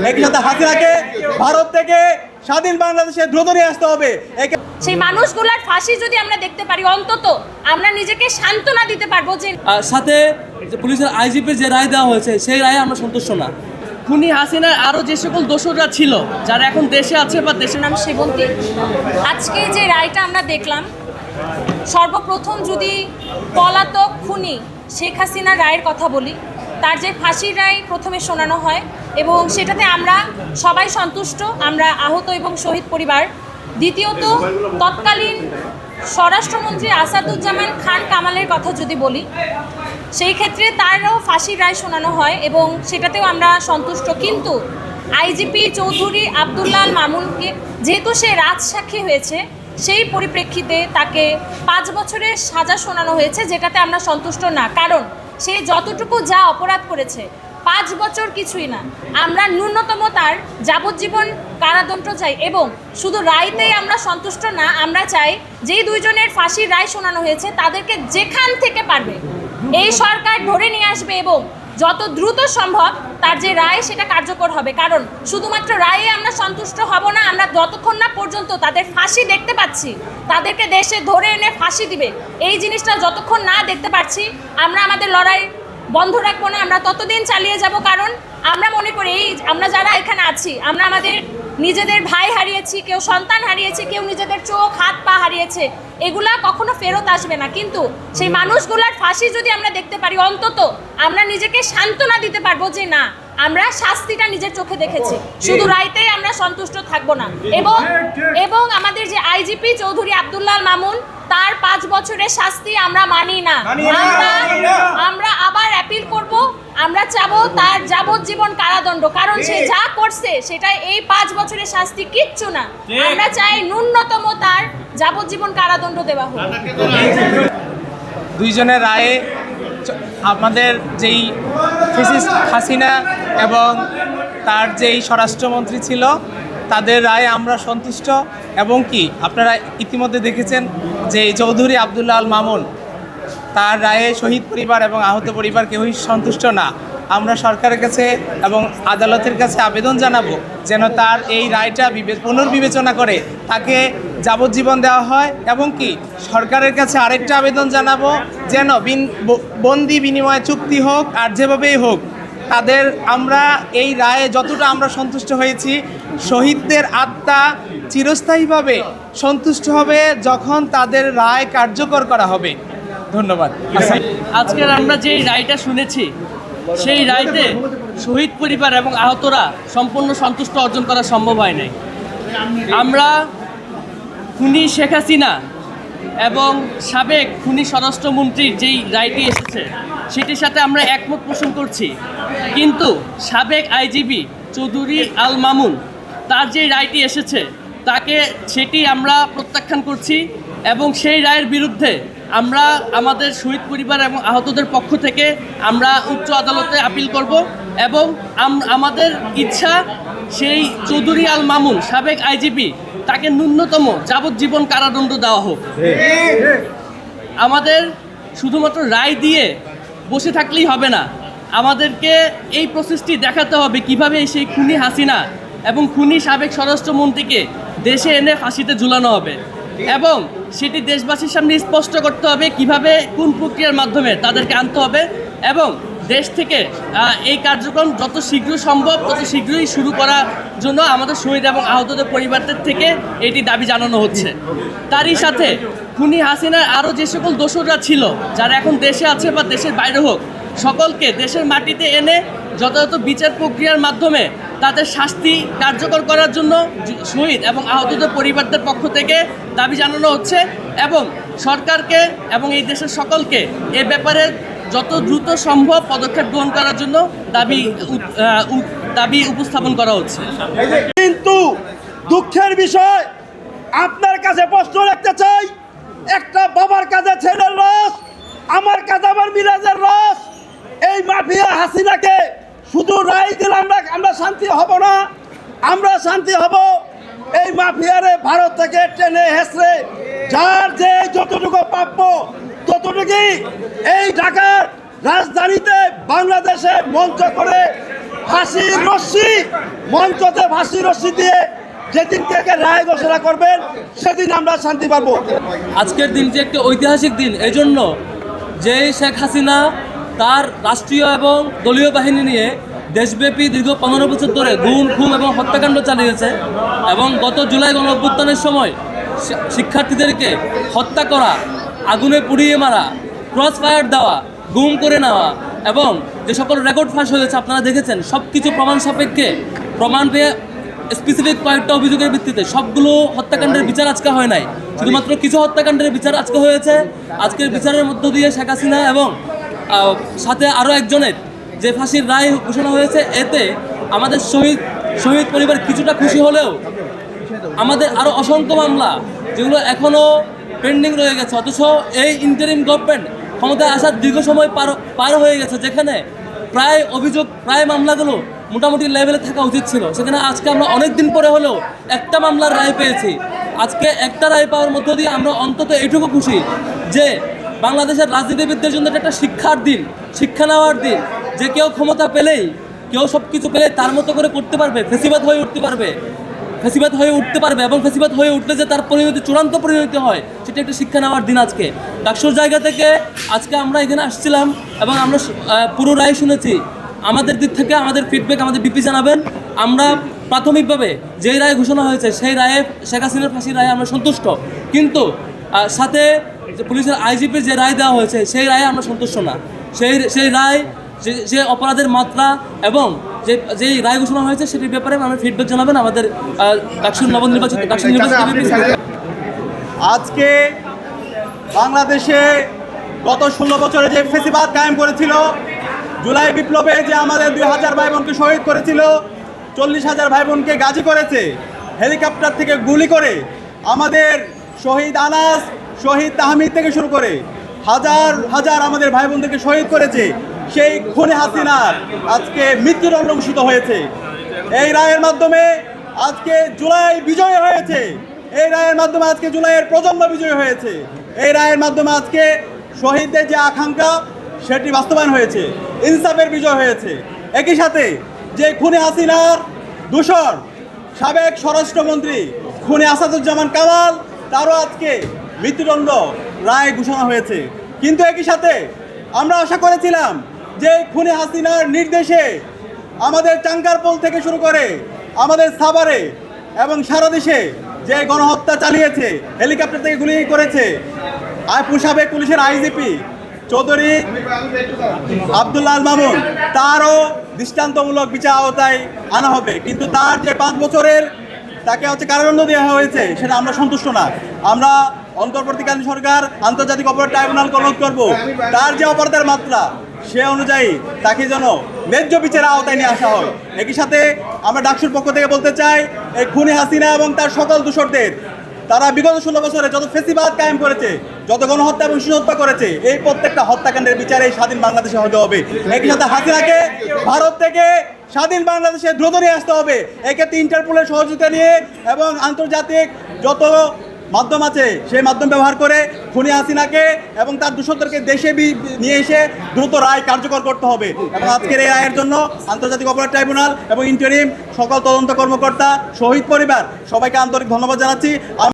একই সাথে হাসিনাকে ভারত থেকে স্বাধীন বাংলাদেশে দ্রুত নিয়ে আসতে হবে। একে সেই মানুষগুলার ফাঁসি যদি আমরা দেখতে পারি অন্তত আমরা নিজেকে সান্ত্বনা দিতে পারব যে সাথে যে পুলিশের আইজিপির যে রায় দেওয়া হয়েছে সেই রায়ে আমরা সন্তুষ্ট না। খুনি হাসিনার আরও যে সকল দোসররা ছিল যারা এখন দেশে আছে বা দেশের নাম সেবন্তী আজকে যে রায়টা আমরা দেখলাম সর্বপ্রথম যদি পলাতক খুনি শেখ হাসিনা রায়ের কথা বলি তার যে ফাঁসির রায় প্রথমে শোনানো হয় এবং সেটাতে আমরা সবাই সন্তুষ্ট, আমরা আহত এবং শহীদ পরিবার। দ্বিতীয়ত, তৎকালীন স্বরাষ্ট্রমন্ত্রী আসাদুজ্জামান খান কামালের কথা যদি বলি, সেই ক্ষেত্রে তারও ফাঁসির রায় শোনানো হয় এবং সেটাতেও আমরা সন্তুষ্ট। কিন্তু আইজিপি চৌধুরী আবদুল্লাল মামুনকে, যেহেতু সে রাজসাক্ষী হয়েছে, সেই পরিপ্রেক্ষিতে তাকে পাঁচ বছরের সাজা শোনানো হয়েছে, যেটাতে আমরা সন্তুষ্ট না। কারণ সে যতটুকু যা অপরাধ করেছে, পাঁচ বছর কিছুই না। আমরা ন্যূনতম তার যাবজ্জীবন কারাদণ্ড চাই এবং শুধু রায়তেই আমরা সন্তুষ্ট না, আমরা চাই যেই দুইজনের ফাঁসির রায় শোনানো হয়েছে, তাদেরকে যেখান থেকে পারবে। এই সরকার ধরে নিয়ে আসবে এবং যত দ্রুত সম্ভব তার যে রায় সেটা কার্যকর হবে। কারণ শুধুমাত্র রায়ে আমরা সন্তুষ্ট হব না, আমরা যতক্ষণ না পর্যন্ত তাদের ফাঁসি দেখতে পাচ্ছি, তাদেরকে দেশে ধরে এনে ফাঁসি দিবে, এই জিনিসটা যতক্ষণ না দেখতে পাচ্ছি, আমরা আমাদের লড়াই বন্ধ রাখব না, আমরা ততদিন চালিয়ে যাব। কারণ আমরা মনে করি এই আমরা যারা এখানে আছি, আমরা আমাদের নিজেদের ভাই হারিয়েছি কেউ সন্তান হারিয়েছে কেউ নিজেদের চোখ হাত পা হারিয়েছে এগুলা কখনো ফেরত আসবে না। কিন্তু সেই মানুষগুলার ফাঁসি যদি আমরা দেখতে পারি অন্তত আমরা নিজেকে সান্ত্বনা দিতে পারব যে না আমরা শাস্তিটা নিজের চোখে দেখেছি। শুধু রাইতেই আমরা সন্তুষ্ট থাকব না। এবং এবং আমাদের যে আইজিপি চৌধুরী আব্দুল্লাহ মামুন তার পাঁচ বছরের শাস্তি আমরা মানি না। আমরা আমরা আবার অ্যাপিল করব আমরা চাবো তার যাবজ্জীবন কারাদণ্ড। কারণ সে যা করছে সেটা এই পাঁচ বছরের শাস্তি কিচ্ছু না। আমরা চাই ন্যূনতম তার যাবজ্জীবন কারাদণ্ড দেওয়া হোক। দুইজনের রায়ে আমাদের যেই ফিসিস্ট হাসিনা এবং তার যেই স্বরাষ্ট্রমন্ত্রী ছিল তাদের রায়ে আমরা সন্তুষ্ট। এবং কি আপনারা ইতিমধ্যে দেখেছেন যে চৌধুরী আবদুল্লাহ আল মামুন তার রায়ে শহীদ পরিবার এবং আহত পরিবার কেউই সন্তুষ্ট না। আমরা সরকারের কাছে এবং আদালতের কাছে আবেদন জানাব যেন তার এই রায়টা বিবে- পুনর্বিবেচনা করে তাকে যাবজ্জীবন দেওয়া হয় এবং কি সরকারের কাছে আরেকটা আবেদন জানাব যেন বিন বন্দি বিনিময় চুক্তি হোক আর যেভাবেই হোক, তাদের আমরা এই রায়ে যতটা আমরা সন্তুষ্ট হয়েছি, শহীদদের আত্মা চিরস্থায়ীভাবে সন্তুষ্ট হবে যখন তাদের রায় কার্যকর করা হবে ধন্যবাদ। আজকের আমরা যে রায়টা শুনেছি সেই রায়তে শহীদ পরিবার এবং আহতরা সম্পূর্ণ সন্তুষ্ট অর্জন করা সম্ভব হয় নাই। আমরা খুনি শেখ হাসিনা এবং সাবেক খুনি স্বরাষ্ট্রমন্ত্রীর যেই রায়টি এসেছে, সেটির সাথে আমরা একমত পোষণ করছি। কিন্তু সাবেক আইজিবি চৌধুরী আল মামুন তার যে রায়টি এসেছে, তাকে সেটি আমরা প্রত্যাখ্যান করছি এবং সেই রায়ের বিরুদ্ধে আমরা আমাদের শহীদ পরিবার এবং আহতদের পক্ষ থেকে আমরা উচ্চ আদালতে আপিল করব এবং আমাদের ইচ্ছা সেই চৌধুরী আল মামুন, সাবেক আইজিপি, তাকে ন্যূনতম যাবজ্জীবন কারাদণ্ড দেওয়া হোক। আমাদের শুধুমাত্র রায় দিয়ে বসে থাকলেই হবে না। আমাদেরকে এই প্রসেসটি দেখাতে হবে কীভাবে সেই খুনি হাসিনা এবং খুনি সাবেক স্বরাষ্ট্রমন্ত্রীকে দেশে এনে ফাঁসিতে ঝুলানো হবে। এবং সেটি দেশবাসীর সামনে স্পষ্ট করতে হবে কীভাবে, কোন প্রক্রিয়ার মাধ্যমে তাদেরকে আনতে হবে এবং দেশ থেকে এই কার্যক্রম যত শীঘ্র সম্ভব, তত শীঘ্রই শুরু করার জন্য আমাদের শহীদ এবং আহতদের পরিবারদের থেকে এটি দাবি জানানো হচ্ছে। তারই সাথে খুনি হাসিনার আরও যে সকল দোসররা ছিল, যারা এখন দেশে আছে বা দেশের বাইরে হোক, সকলকে দেশের মাটিতে এনে যথাযথ বিচার প্রক্রিয়ার মাধ্যমে তাদের শাস্তি কার্যকর করার জন্য শহীদ এবং আহতদের পরিবারদের পক্ষ থেকে দাবি জানানো হচ্ছে এবং সরকারকে এবং এই দেশের সকলকে এ ব্যাপারে যত দ্রুত সম্ভব পদক্ষেপ গ্রহণ করার জন্য দাবি দাবি উপস্থাপন করা হচ্ছে। কিন্তু দুঃখের বিষয়, আপনার কাছে প্রশ্ন রাখতে চাই, একটা বাবার কাছে ছেলের রস, আমার কাছে আমার মিরাজের রস, এই মাফিয়া হাসিনাকে শুধু রায় দিলে আমরা আমরা শান্তি হব না। আমরা শান্তি হব। এই মাফিয়ারে ভারত থেকে টেনে হেসড়ে যার যে যতটুকু প্রাপ্য ততটুকুই এই ঢাকার রাজধানীতে বাংলাদেশে মঞ্চ করে ফাঁসির রশ্মি, মঞ্চতে ফাঁসির রশ্মি দিয়ে যেদিন থেকে রায় ঘোষণা করবেন, সেদিন আমরা শান্তি পাবো। আজকের দিনটি একটি ঐতিহাসিক দিন এই জন্য যে শেখ হাসিনা তার রাষ্ট্রীয় এবং দলীয় বাহিনী নিয়ে দেশব্যাপী দীর্ঘ পনেরো বছর ধরে গুম খুম এবং হত্যাকাণ্ড চালিয়েছে এবং গত জুলাই গণ অভ্যুত্থানের সময় শিক্ষার্থীদেরকে হত্যা করা, আগুনে পুড়িয়ে মারা ক্রস ফায়ার দেওয়া, গুম করে নেওয়া এবং যে সকল রেকর্ড ফাঁস হয়েছে আপনারা দেখেছেন সব কিছু প্রমাণ সাপেক্ষে প্রমাণ পেয়ে স্পেসিফিক কয়েকটা অভিযোগের ভিত্তিতে সবগুলো হত্যাকাণ্ডের বিচার আজকে হয় নাই। শুধুমাত্র কিছু হত্যাকাণ্ডের বিচার আজকে হয়েছে। আজকের বিচারের মধ্য দিয়ে শেখ হাসিনা এবং সাথে আরও একজনের যে ফাঁসির রায় ঘোষণা হয়েছে, এতে আমাদের শহীদ শহীদ পরিবার কিছুটা খুশি হলেও আমাদের আরও অসংখ্য মামলা যেগুলো এখনও পেন্ডিং রয়ে গেছে, অথচ এই ইন্টারিম গভর্নমেন্ট ক্ষমতায় আসার দীর্ঘ সময় পার পার হয়ে গেছে, যেখানে প্রায় অভিযোগ, প্রায় মামলাগুলো মোটামুটি লেভেলে থাকা উচিত ছিল। সেখানে আজকে আমরা অনেক দিন পরে হলেও একটা মামলার রায় পেয়েছি। আজকে একটা রায় পাওয়ার মধ্য দিয়ে আমরা অন্তত এটুকু খুশি যে বাংলাদেশের রাজনীতিবিদদের জন্য এটা একটা শিক্ষার দিন, শিক্ষা নেওয়ার দিন, যে কেউ ক্ষমতা পেলেই, কেউ সব কিছু পেলে তার মতো করে করতে পারবে, ফেসিবাদ হয়ে উঠতে পারবে, ফেসিবাদ হয়ে উঠতে পারবে এবং ফেসিবাদ হয়ে উঠলে যে তার পরিণতি, চূড়ান্ত পরিণতি হয়, সেটা একটা শিক্ষা নেওয়ার দিন আজকে। ডাকসুর জায়গা থেকে আজকে আমরা এখানে আসছিলাম এবং আমরা পুরো রায় শুনেছি। আমাদের দিক থেকে আমাদের ফিডব্যাক আমাদের বিপি জানাবেন। আমরা প্রাথমিকভাবে যেই রায় ঘোষণা হয়েছে, সেই রায়ে শেখ হাসিনার ফাঁসির রায়ে আমরা সন্তুষ্ট। কিন্তু সাথে যে পুলিশের আইজিপির যে রায় দেওয়া হয়েছে সেই রায়ে আমরা সন্তুষ্ট না। সেই সেই রায় যে যে অপরাধের মাত্রা এবং যে যেই রায় ঘোষণা হয়েছে সেটির ব্যাপারে আমরা ফিডব্যাক জানাবেন আমাদের ডাকসুর নবনির্বাচিত ডাকসুর নির্বাচিত আজকে বাংলাদেশে গত ষোলো বছরে যে ফেসিবাদ কায়েম করেছিল জুলাই বিপ্লবে যে আমাদের দুই হাজার ভাই বোনকে শহীদ করেছিল চল্লিশ হাজার ভাই বোনকে গাজী করেছে হেলিকপ্টার থেকে গুলি করে আমাদের শহীদ আনাস শহীদ তাহমিদ থেকে শুরু করে হাজার হাজার আমাদের ভাই বোনদেরকে শহীদ করেছে সেই খুনে হাসিনার আজকে মৃত্যুদণ্ড ঘোষিত হয়েছে। এই রায়ের মাধ্যমে আজকে জুলাই বিজয় হয়েছে। এই রায়ের মাধ্যমে আজকে জুলাইয়ের প্রজন্ম বিজয় হয়েছে। এই রায়ের মাধ্যমে আজকে শহীদদের যে আকাঙ্ক্ষা, সেটি বাস্তবায়ন হয়েছে। ইনসাফের বিজয় হয়েছে। একই সাথে যে খুনে হাসিনার দূষণ, সাবেক স্বরাষ্ট্রমন্ত্রী খুনে আসাদুজ্জামান কামাল, তারও আজকে মৃত্যুদণ্ড রায় ঘোষণা হয়েছে। কিন্তু একই সাথে আমরা আশা করেছিলাম যে খুনে হাসিনার নির্দেশে আমাদের চাঙ্কারপোল থেকে শুরু করে আমাদের সাভারে এবং সারা দেশে যে গণহত্যা চালিয়েছে, হেলিকপ্টার থেকে গুলি করেছে সাবেক পুলিশের আইজিপি চৌধুরী আবদুল্লাহ মামুন, তারও দৃষ্টান্তমূলক বিচার আওতায় আনা হবে। কিন্তু তার যে পাঁচ বছরের তাকে হচ্ছে কারাদণ্ড দেওয়া হয়েছে, সেটা আমরা সন্তুষ্ট না। আমরা অন্তর্বর্তীকালীন সরকার আন্তর্জাতিক অপরাধ ট্রাইব্যুনাল অনুরোধ করব। তার যে অপরাধের মাত্রা, সে অনুযায়ী তাকে যেন ন্যায্য বিচারের আওতায় নিয়ে আসা হয়। একই সাথে আমরা ডাকসুর পক্ষ থেকে বলতে চাই, এই খুনি হাসিনা এবং তার সকল দূষরদের, তারা বিগত ষোলো বছরে যত ফেসিবাদ কায়েম করেছে, যত গণহত্যা এবং শিশু হত্যা করেছে, এই প্রত্যেকটা হত্যাকাণ্ডের বিচারে স্বাধীন বাংলাদেশে হতে হবে। একই সাথে হাসিনাকে ভারত থেকে স্বাধীন বাংলাদেশে দ্রুত নিয়ে আসতে হবে। এক্ষেত্রে ইন্টারপোলের সহযোগিতা নিয়ে এবং আন্তর্জাতিক যত মাধ্যম আছে। সেই মাধ্যম ব্যবহার করে খুনি হাসিনাকে এবং তার দূষণদেরকে দেশে নিয়ে এসে দ্রুত রায় কার্যকর করতে হবে। এবং আজকের এই রায়ের জন্য আন্তর্জাতিক অপরাধ ট্রাইব্যুনাল এবং ইন্টারিম সকল তদন্ত কর্মকর্তা, শহীদ পরিবার, সবাইকে আন্তরিক ধন্যবাদ জানাচ্ছি।